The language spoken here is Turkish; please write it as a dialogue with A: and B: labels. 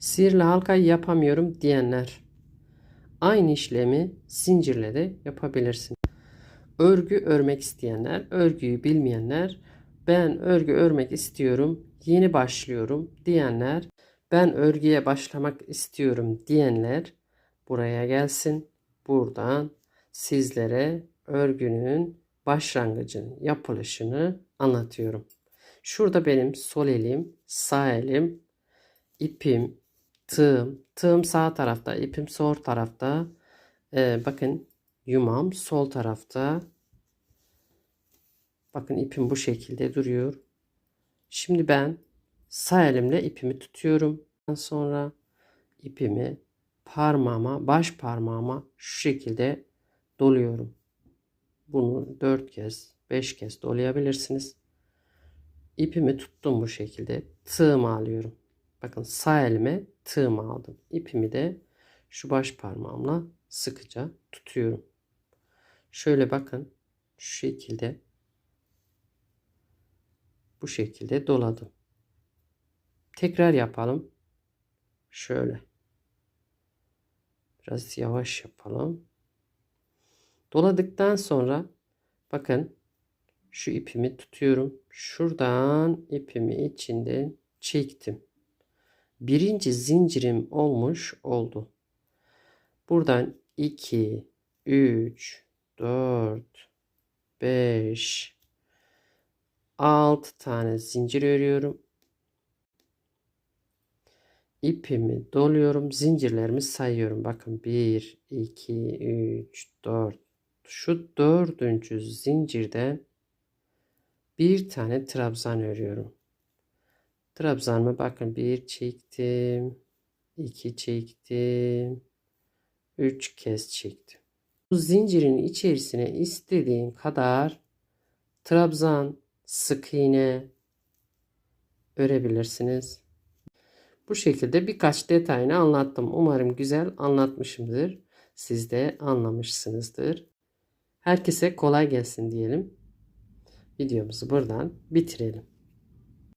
A: Sihirli halkayı yapamıyorum diyenler. Aynı işlemi zincirle de yapabilirsin. Örgü örmek isteyenler, örgüyü bilmeyenler, ben örgü örmek istiyorum, yeni başlıyorum diyenler, ben örgüye başlamak istiyorum diyenler buraya gelsin. Buradan sizlere örgünün başlangıcının yapılışını anlatıyorum. Şurada benim sol elim, sağ elim, ipim, tığım, tığım sağ tarafta, ipim sol tarafta. Ee, bakın yumağım sol tarafta. Bakın ipim bu şekilde duruyor. Şimdi ben sağ elimle ipimi tutuyorum. Sonra ipimi parmağıma, baş parmağıma şu şekilde doluyorum. Bunu 4 kez, 5 kez dolayabilirsiniz. İpimi tuttum bu şekilde. Tığımı alıyorum. Bakın sağ elime tığımı aldım. İpimi de şu baş parmağımla sıkıca tutuyorum. Şöyle bakın şu şekilde bu şekilde doladım. Tekrar yapalım. Şöyle. Biraz yavaş yapalım. Doladıktan sonra bakın şu ipimi tutuyorum. Şuradan ipimi içinden çektim. Birinci zincirim olmuş oldu. Buradan 2, 3, 4, 5, 6 tane zincir örüyorum. İpimi doluyorum. Zincirlerimi sayıyorum. Bakın 1, 2, 3, 4. Şu dördüncü zincirde bir tane trabzan örüyorum. Trabzanımı bakın bir çektim. iki çektim. Üç kez çektim. Bu zincirin içerisine istediğin kadar trabzan, sık iğne örebilirsiniz. Bu şekilde birkaç detayını anlattım. Umarım güzel anlatmışımdır. Siz de anlamışsınızdır. Herkese kolay gelsin diyelim. Videomuzu buradan bitirelim.